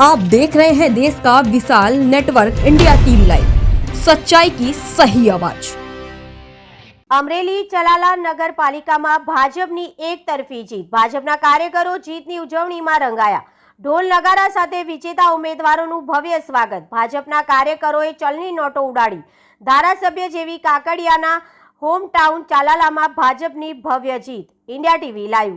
आप देख रहे हैं देश का विशाल नेटवर्क इंडिया टीवी लाइव सच्चाई की सही आवाज અમરેલી ચલાલા નગરપાલિકામાં ભાજપની એક તરફી જીત ભાજપના કાર્યકરો જીતની ઉજવણીમાં રંગાયા ઢોલ નગારા સાથે વિજેતા ઉમેદવારોનું ભવ્ય સ્વાગત ભાજપના કાર્યકરોએ ચલની નોટો ઉડાડી ધારાસભ્ય જેવી કાકડિયાના હોમ ટાઉન ચાલાલામાં ભાજપની ભવ્ય જીત ઇન્ડિયા ટીવી લાઈવ